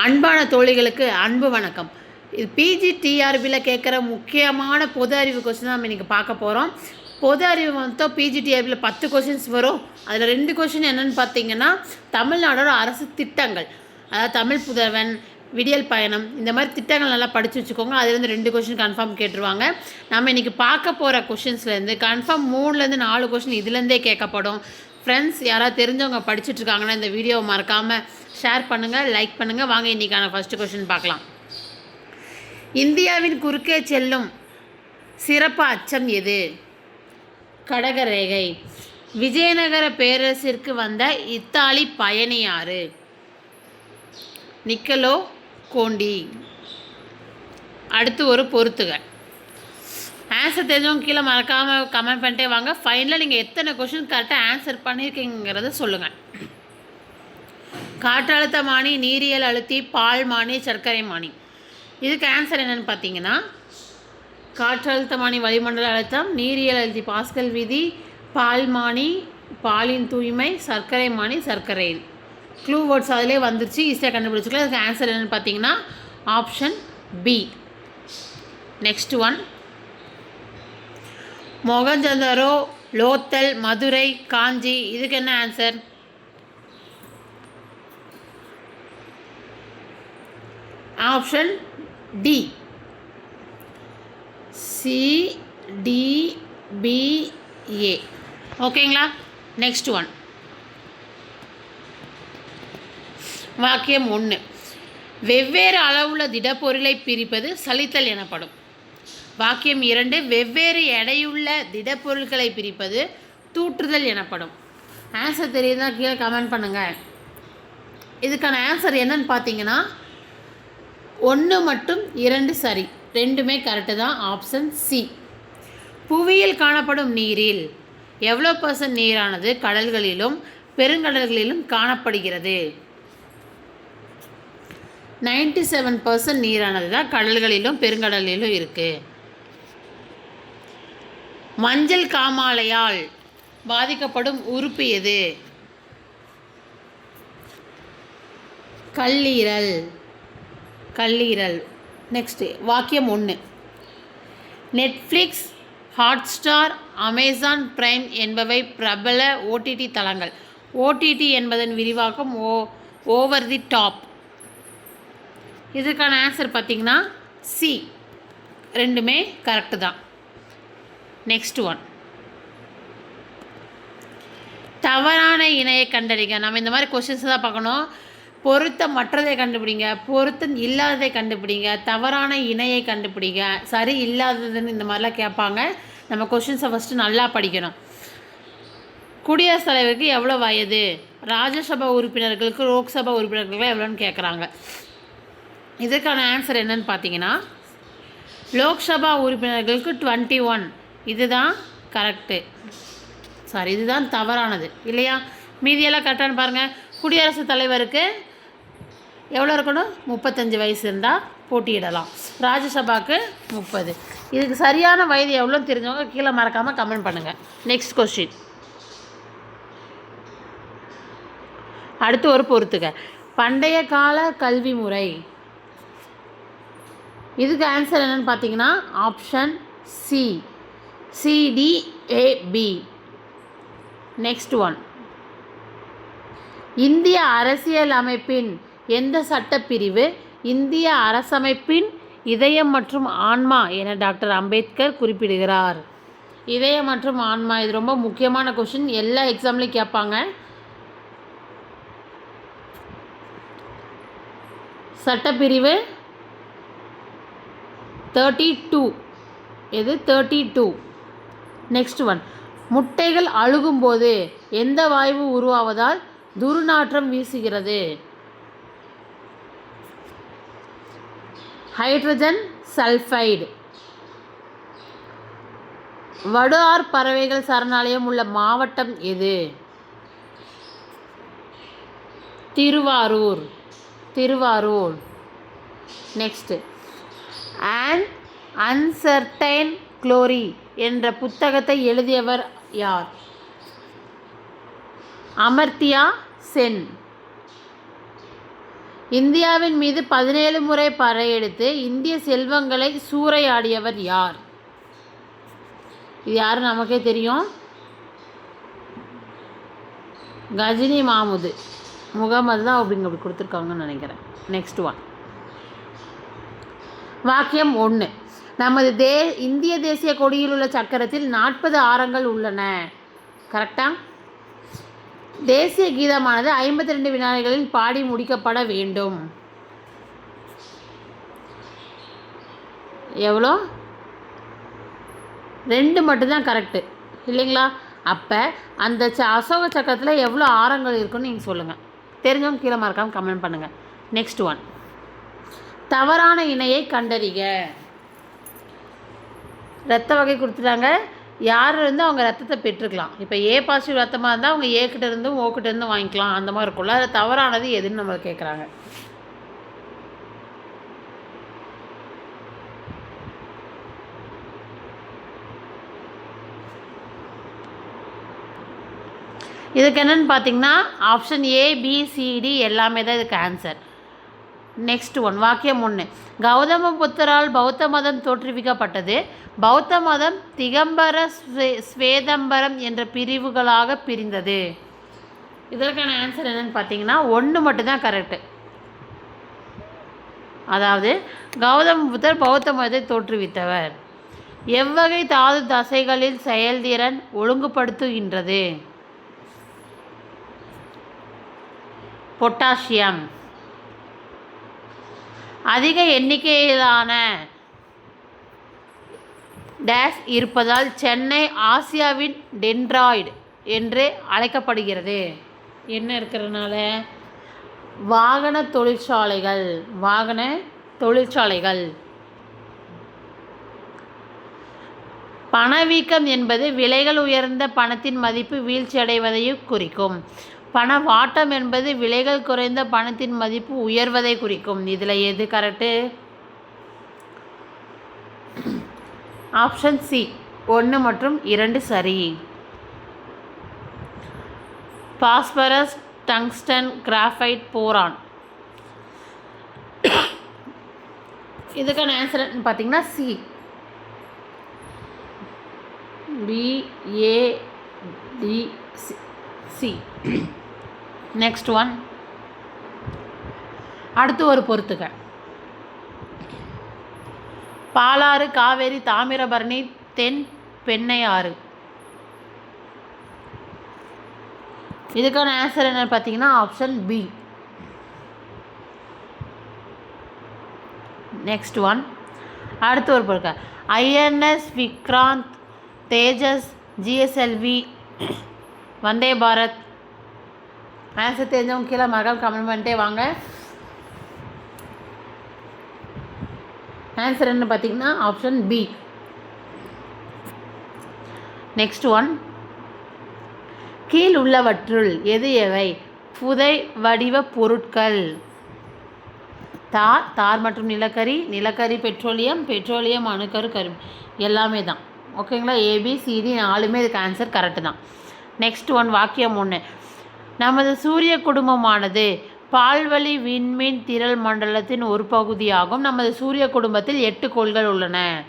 அன்பான தோழிகளுக்கு அன்பு வணக்கம். இது பிஜி டிஆர்பியில் கேட்குற முக்கியமான பொது அறிவு கொஸ்டின் தான் நம்ம இன்றைக்கி பார்க்க போகிறோம் பொது அறிவு மொத்தம் பிஜி டிஆர்பியில் பத்து கொஷின்ஸ் வரும். அதில் ரெண்டு கொஷின் என்னென்னு பார்த்தீங்கன்னா தமிழ்நாடோட அரசு திட்டங்கள். அதாவது தமிழ் புதல்வன் விடியல் பயணம் இந்த மாதிரி திட்டங்கள் நல்லா படித்து வச்சுக்கோங்க. அதுலேருந்து ரெண்டு கொஷின் கன்ஃபார்ம் கேட்டுருவாங்க. நம்ம இன்றைக்கி பார்க்க போகிற கொஷின்ஸ்லேருந்து கன்ஃபார்ம் மூணுலேருந்து நாலு கொஷின் இதுலேருந்தே கேட்கப்படும். ஃப்ரெண்ட்ஸ் யாராவது தெரிஞ்சவங்க படிச்சுட்டு இருக்காங்கன்னா இந்த வீடியோவை மறக்காமல் ஷேர் பண்ணுங்கள் லைக் பண்ணுங்கள் வாங்க இன்றைக்கான ஃபஸ்ட்டு கொஷின் பார்க்கலாம். இந்தியாவின் குறுக்கே செல்லும் சிறப்பு அச்சம் எது? கடகரேகை விஜயநகர பேரரசிற்கு வந்த இத்தாலி பயணியாறு நிக்கலோ கோண்டி. அடுத்து ஒரு பொருத்துகள் ஆன்சர் தெரிஞ்சவங்க கீழே மறக்காமல் கமெண்ட் பண்ணிட்டே வாங்க. ஃபைனலாக நீங்கள் எத்தனை கொஷின் கரெக்டாக ஆன்சர் பண்ணியிருக்கீங்கிறத சொல்லுங்கள் காற்றழுத்த மானி நீரியல் அழுத்தி பால் மானி சர்க்கரை மானி. இதுக்கு ஆன்சர் என்னென்னு பார்த்தீங்கன்னா காற்றழுத்தமானி வளிமண்டல அழுத்தம் நீரியல் அழுத்தி பாஸ்கல் விதி பால்மானி பாலின் தூய்மை சர்க்கரை மானி சர்க்கரை. க்ளூ வேர்ட்ஸ் அதிலே வந்துருச்சு ஈஸியாக கண்டுபிடிச்சிக்கலாம். அதுக்கு ஆன்சர் என்னென்னு பார்த்தீங்கன்னா option B next one Mohenjo-daro Lothal Madurai Kanchi இதுக்கு என்ன answer option D C D B A ஓகேங்களா நெக்ஸ்ட் ஒன் வாக்கியம் ஒன்று வெவ்வேறு அளவுள்ள திடப்பொருளை பிரிப்பது சலித்தல் எனப்படும். வாக்கியம் இரண்டு வெவ்வேறு எடையுள்ள திடப்பொருட்களை பிரிப்பது தூற்றுதல் எனப்படும். ஆன்சர் தெரியுதா? கீழே கமெண்ட் பண்ணுங்கள் இதுக்கான ஆன்சர் என்னன்னு பார்த்தீங்கன்னா ஒன்று மற்றும் இரண்டு சரி. ரெண்டுமே கரெக்டு தான். ஆப்ஷன் சி புவியில் காணப்படும் நீரில் எவ்வளோ பர்சன்ட் நீரானது கடல்களிலும் பெருங்கடல்களிலும் காணப்படுகிறது? நைன்டி செவன் பர்சன்ட் நீரானது தான் கடல்களிலும் பெருங்கடலிலும் இருக்குது மஞ்சள் காமாலையால் பாதிக்கப்படும் உறுப்பு எது? கல்லீரல். கல்லீரல். நெக்ஸ்ட்டு வாக்கியம் ஒன்று நெட்ஃப்ளிக்ஸ் ஹாட்ஸ்டார் அமேசான் பிரைம் என்பவை பிரபல ஓடிடி தளங்கள். ஓடிடி என்பதன் விரிவாக்கம் ஓ ஓவர் தி டாப் இதுக்கான ஆன்சர் பார்த்தீங்கன்னா சி ரெண்டுமே கரெக்டு தான். நெக்ஸ்ட் ஒன் தவறான இணையை கண்டறிங்க நம்ம இந்த மாதிரி கொஷின்ஸ் தான் பார்க்கணும். பொருத்தம் மற்றதை கண்டுபிடிங்க. பொருத்தம் இல்லாததை கண்டுபிடிங்க. தவறான இணையை கண்டுபிடிங்க. சரி இல்லாததுன்னு இந்த மாதிரிலாம் கேட்பாங்க. நம்ம கொஷின்ஸை ஃபஸ்ட்டு நல்லா படிக்கணும். குடியரசுத் தலைவருக்கு எவ்வளோ வயது? ராஜ்யசபா உறுப்பினர்களுக்கு லோக்சபா உறுப்பினர்களுக்கு எவ்வளோன்னு கேட்குறாங்க. இதுக்கான ஆன்சர் என்னன்னு பார்த்தீங்கன்னா லோக்சபா உறுப்பினர்களுக்கு டுவெண்ட்டி ஒன் இதுதான் கரெக்டு சாரி இதுதான் தவறானது. இல்லையா? மீதியெல்லாம் கரெக்டானு பாருங்கள் குடியரசுத் தலைவருக்கு எவ்வளோ இருக்கணும்? முப்பத்தஞ்சு வயசு இருந்தால் போட்டியிடலாம். ராஜ்யசபாவுக்கு முப்பது. இதுக்கு சரியான வயது எவ்வளோன்னு தெரிஞ்சவங்க கீழே மறக்காமல் கமெண்ட் பண்ணுங்கள் நெக்ஸ்ட் கொஸ்டின் அடுத்து ஒரு பொறுத்துக்க பண்டைய கால கல்வி முறை. இதுக்கு ஆன்சர் என்னென்னு பார்த்தீங்கன்னா option C C D A B next one இந்திய அரசியல் அமைப்பின் எந்த சட்டப்பிரிவு இந்திய அரசமைப்பின் இதயம் மற்றும் ஆன்மா என டாக்டர் அம்பேத்கர் குறிப்பிடுகிறார். இதயம் மற்றும் ஆன்மா இது ரொம்ப முக்கியமான கொஷின் எல்லா எக்ஸாம்லேயும் கேட்பாங்க. சட்டப்பிரிவு தேர்ட்டி டூ எது? தேர்ட்டி டூ நெக்ஸ்ட் ஒன் முட்டைகள் அழுகும்போது எந்த வாயு உருவாவதால் துர்நாற்றம் வீசுகிறது? ஹைட்ரஜன் சல்ஃபைடு வடுஆர் பறவைகள் சரணாலயம் உள்ள மாவட்டம் எது? Thiruvarur. Thiruvarur. Next and uncertain glory என்ற புத்தகத்தை எழுதியவர் யார்? அமர்த்தியா சென். இந்தியாவின் மீது பதினேழு முறை படையெடுத்து இந்திய செல்வங்களை சூறையாடியவர் யார்? இது யார் நமக்கே தெரியும்? கஜினி மாமுது. முகமது தான் அப்படிங்க அப்படி கொடுத்துருக்காங்கன்னு நினைக்கிறேன். நெக்ஸ்ட் ஒன் வாக்கியம் ஒன்று நமது தே இந்திய தேசிய கொடியில் உள்ள சக்கரத்தில் நாற்பது ஆரங்கள் உள்ளன. கரெக்டா தேசிய கீதமானது ஐம்பத்தி ரெண்டு வினாடிகளில் பாடி முடிக்கப்பட வேண்டும். எவ்வளோ? ரெண்டு மட்டும்தான் கரெக்டு இல்லைங்களா? அப்போ அந்த ச அசோக சக்கரத்தில் எவ்வளோ ஆரங்கள் இருக்குன்னு நீங்கள் சொல்லுங்கள் தெரிஞ்சவங்க கீழே மறக்காமல் கமெண்ட் பண்ணுங்கள் நெக்ஸ்ட் ஒன் தவறான இணையை கண்டறிக. ரத்த வகை கொடுத்துட்டாங்க. யார் இருந்து அவங்க ரத்தத்தை பெற்றுக்கலாம்? இப்போ ஏ பாசிட்டிவ் ரத்தமாக இருந்தால் அவங்க ஏ கிட்ட இருந்தும் ஓ கிட்ட இருந்தும் வாங்கிக்கலாம். அந்த மாதிரி இருக்கும்ல. அதில் தவறானது எதுன்னு நம்ம கேட்குறாங்க இதுக்கு என்னென்னு பார்த்தீங்கன்னா ஆப்ஷன் ஏ பி சிடி எல்லாமே தான் இதுக்கு ஆன்சர் நெக்ஸ்ட் ஒன் வாக்கியம் ஒன்று கௌதம புத்தரால் பௌத்த மதம் தோற்றுவிக்கப்பட்டது. பௌத்த மதம் திகம்பர ஸ்வே ஸ்வேதம்பரம் என்ற பிரிவுகளாக பிரிந்தது. இதற்கான ஆன்சர் என்னன்னு பார்த்தீங்கன்னா ஒன்று மட்டும்தான் கரெக்டு அதாவது கௌதம புத்தர் பௌத்த மதத்தை தோற்றுவித்தவர். எவ்வகை தாது தசைகளில் செயல்திறன் ஒழுங்குபடுத்துகின்றது. பொட்டாசியம் அதிக எண்ணிக்கையிலான டேஷ் இருப்பதால் சென்னை ஆசியாவின் டென்ட்ராய்டு என்று அழைக்கப்படுகிறது. என்ன இருக்கிறதுனால வாகன தொழிற்சாலைகள் வாகன தொழிற்சாலைகள். பணவீக்கம் என்பது விலைகள் உயர்ந்த பணத்தின் மதிப்பு வீழ்ச்சியடைவதையும் குறிக்கும். பணவாட்டம் என்பது விலைகள் குறைந்த பணத்தின் மதிப்பு உயர்வதை குறிக்கும். இதில் எது கரெக்டு ஆப்ஷன் சி ஒன்று மற்றும் இரண்டு சரி. பாஸ்பரஸ் டங்ஸ்டன் கிராஃபைட் போரான் இதுக்கான ஆன்சர் பார்த்தீங்கன்னா C B A D C next one அடுத்து ஒரு பொறுத்துக்க பாலாறு காவேரி தாமிரபரணி தென் பெண்ணையாறு. இதுக்கான ஆன்சர் என்னன்னு பார்த்தீங்கன்னா ஆப்ஷன் பி நெக்ஸ்ட் ஒன் அடுத்து ஒரு பொருட்க INS Vikrant Tejas GSLV Vande Bharat answer தெரிஞ்சவங்க கீழே மறக்காம கமெண்ட் பண்ணிட்டே வாங்க ஆன்சர் என்ன பார்த்தீங்கன்னா ஆப்ஷன் பி நெக்ஸ்ட் ஒன் கீழ் உள்ளவற்றுள் எது எவை? புதை வடிவ பொருட்கள். தார் தார் மற்றும் நிலக்கரி நிலக்கரி பெட்ரோலியம் பெட்ரோலியம் அணுக்கரு கரு எல்லாமே தான். ஓகேங்களா ஏபிசிடி நாலுமே இதுக்கு ஆன்சர் கரெக்டு தான். நெக்ஸ்ட் ஒன் வாக்கியம் ஒன்று நமது சூரிய குடும்பமானது பால்வழி விண்மீன் திரள் மண்டலத்தின் ஒரு பகுதியாகும். நமது சூரிய குடும்பத்தில் எட்டு கோள்கள் உள்ளன.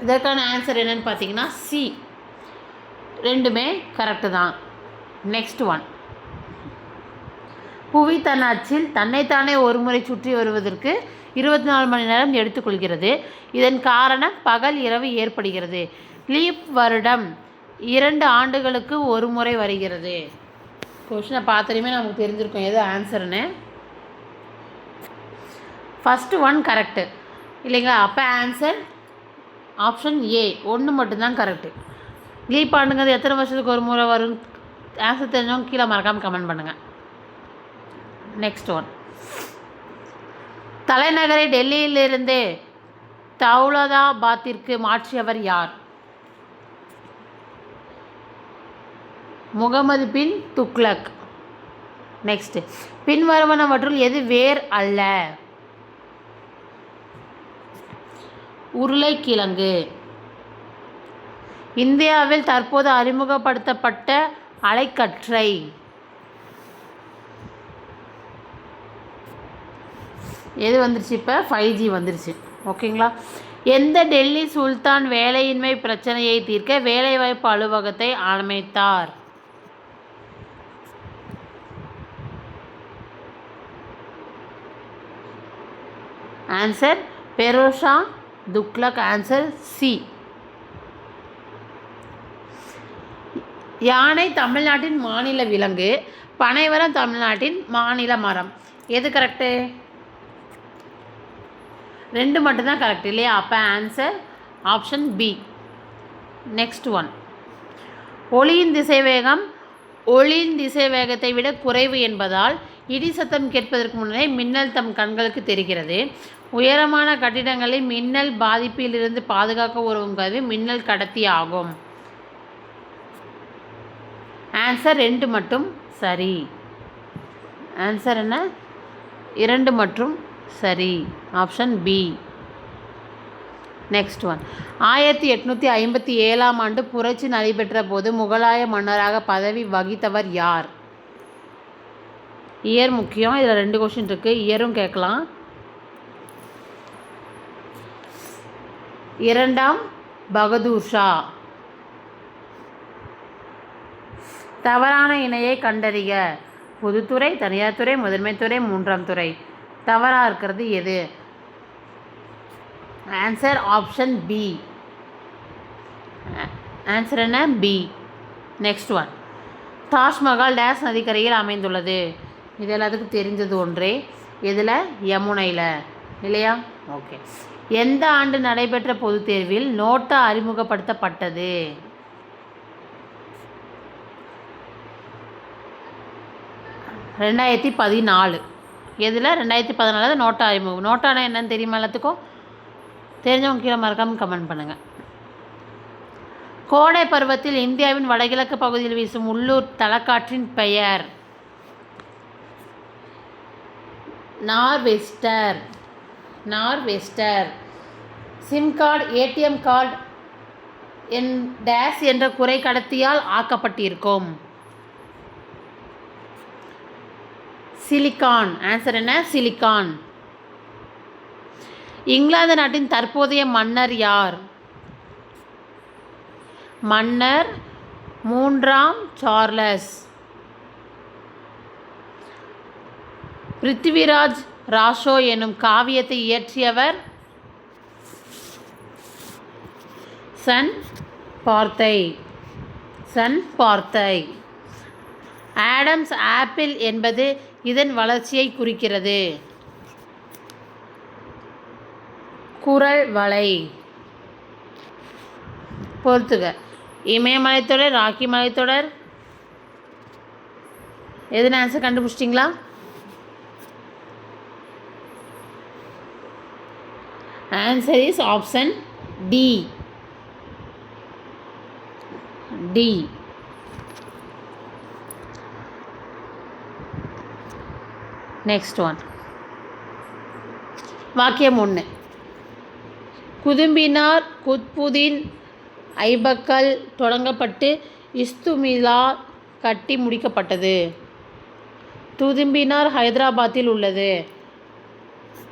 இதற்கான ஆன்சர் என்னன்னு பார்த்தீங்கன்னா சி ரெண்டுமே கரெக்டு தான். நெக்ஸ்ட் ஒன் புவி தன் அச்சில் தன்னைத்தானே ஒரு முறை சுற்றி வருவதற்கு இருபத்தி நாலு மணி நேரம் எடுத்துக்கொள்கிறது. இதன் காரணம் பகல் இரவு ஏற்படுகிறது. லீப் வருடம். இரண்டு ஆண்டுகளுக்கு ஒரு முறை வருகிறது. கொஷினை பார்த்துலையுமே நமக்கு தெரிஞ்சிருக்கும் எது ஆன்சர்னு ஃபஸ்ட்டு ஒன் கரெக்டு இல்லைங்களா? அப்போ ஆன்சர் ஆப்ஷன் ஏ ஒன்று மட்டும்தான் கரெக்டு லீப் ஆண்டுங்கிறது எத்தனை வருஷத்துக்கு ஒரு முறை வரும்? ஆன்சர் தெரிஞ்சவங்க கீழே மறக்காமல் கமெண்ட் பண்ணுங்கள் நெக்ஸ்ட் ஒன் தலைநகரை டெல்லியிலிருந்து தௌலதாபாத்திற்கு மாற்றியவர் யார்? முகமது பின் துக்ளக். நெக்ஸ்ட்டு பின்வருவனவற்றுள் எது வேர் அல்ல? உருளைக்கிழங்கு. இந்தியாவில் தற்போது அறிமுகப்படுத்தப்பட்ட அலைக்கற்றை. எது வந்துருச்சு இப்போ? ஃபைவ் ஜி வந்துருச்சு. ஓகேங்களா எந்த டெல்லி சுல்தான் வேலையின்மை பிரச்சனையை தீர்க்க வேலைவாய்ப்பு அலுவலகத்தை அமைத்தார் answer Feroz Shah Tughlaq answer C யானை தமிழ்நாட்டின் மாநில விலங்கு பனைவரம் தமிழ்நாட்டின் மாநில மரம். எது கரெக்டு ரெண்டு மட்டும்தான் கரெக்ட் இல்லையா? அப்போ answer option B next one ஒளியின் திசைவேகம் ஒளியின் திசை வேகத்தை விட குறைவு என்பதால் இடி சத்தம் கேட்பதற்கு முன்னே மின்னல் தம் கண்களுக்கு தெரிகிறது. உயரமான கட்டிடங்களை மின்னல் பாதிப்பிலிருந்து பாதுகாக்க உதவும் கருவி மின்னல் கடத்தி ஆகும். ஆன்சர் ரெண்டு மட்டும் சரி. ஆன்சர் என்ன? இரண்டு மற்றும் சரி. ஆப்ஷன் பி நெக்ஸ்ட் ஒன் ஆயிரத்தி எட்நூற்றி ஐம்பத்தி ஏழாம் ஆண்டு புரட்சி நடைபெற்ற போது முகலாய மன்னராக பதவி வகித்தவர் யார்? இயர் முக்கியம். இதில் ரெண்டு கொஷின் இருக்குது இயரும் கேட்கலாம். இரண்டாம் பகதூர் ஷா. தவறான இணையை கண்டறிக பொதுத்துறை தனியார் துறை முதன்மை துறை மூன்றாம் துறை. தவறாக இருக்கிறது எது? ஆன்சர் ஆப்ஷன் பி ஆன்சர் என்ன? பி நெக்ஸ்ட் ஒன் தாஜ்மஹால் டேஸ் நதிக்கரையில் அமைந்துள்ளது. இது எல்லாத்துக்கும் தெரிஞ்சது ஒன்றே. எதில்? யமுனையில். இல்லையா? ஓகே எந்த ஆண்டு நடைபெற்ற பொதுத் தேர்வில் நோட்டா அறிமுகப்படுத்தப்பட்டது? ரெண்டாயிரத்தி பதினாலு. எதில்? ரெண்டாயிரத்தி பதினாலு நோட்டா அறிமுகம். நோட்டானா என்னன்னு தெரியுமா எல்லாத்துக்கும்? தெரிஞ்சவங்க கீழே மறக்காமல் கமெண்ட் பண்ணுங்கள் கோடை பருவத்தில் இந்தியாவின் வடகிழக்கு பகுதியில் வீசும் உள்ளூர் தலக்காற்றின் பெயர்? Norwester. Norwester. SIM card ATM card என் டேஸ் என்ற குறை கடத்தியால் ஆக்கப்பட்டிருக்கும். சிலிக்கான் ஆன்சர் என்ன? சிலிக்கான் இங்கிலாந்து நாட்டின் தற்போதைய மன்னர் யார்? மன்னர் மூன்றாம் சார்லஸ். பிருத்திவிராஜ் ராஷோ எனும் காவியத்தை இயற்றியவர் சன் பார்த்தை. சன் பார்த்தை. ஆடம்ஸ் ஆப்பிள் என்பது இதன் வளர்ச்சியை குறிக்கிறது. குரல் வலை பொறுத்துக இமயமலைத்தொடர் ராக்கி மலைத்தொடர். எதுன்னு ஆன்சர் கண்டுபிடிச்சிட்டிங்களா? Answer is option D D next one வாக்கியம் ஒன்று குதும்பினார் குத்புதீன் ஐபக்கல் தொடங்கப்பட்டு இஸ்துமிலா கட்டி முடிக்கப்பட்டது. துதும்பினார் ஹைதராபாத்தில் உள்ளது.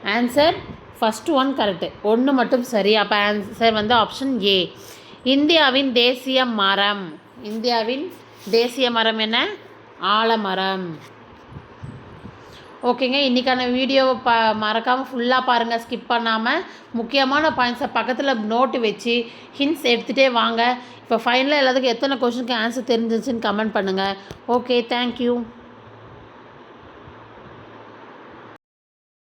ஆன்சர் ஃபஸ்ட் ஒன் கரெக்டு ஒன்று மட்டும் சரி அப்போ ஆன்சர் வந்து ஆப்ஷன் ஏ இந்தியாவின் தேசிய மரம். இந்தியாவின் தேசிய மரம் என்ன? ஆலமரம். ஓகேங்க இன்றைக்கான வீடியோவை ப மறக்காமல் ஃபுல்லாக பாருங்கள் ஸ்கிப் பண்ணாமல் முக்கியமான பாயிண்ட்ஸை பக்கத்தில் நோட்டு வச்சு ஹின்ஸ் எடுத்துகிட்டே வாங்க. இப்போ ஃபைனலாக எல்லாத்துக்கும் எத்தனை கொஷனுக்கு ஆன்சர் தெரிஞ்சிச்சுன்னு கமெண்ட் பண்ணுங்கள் ஓகே தேங்க்யூ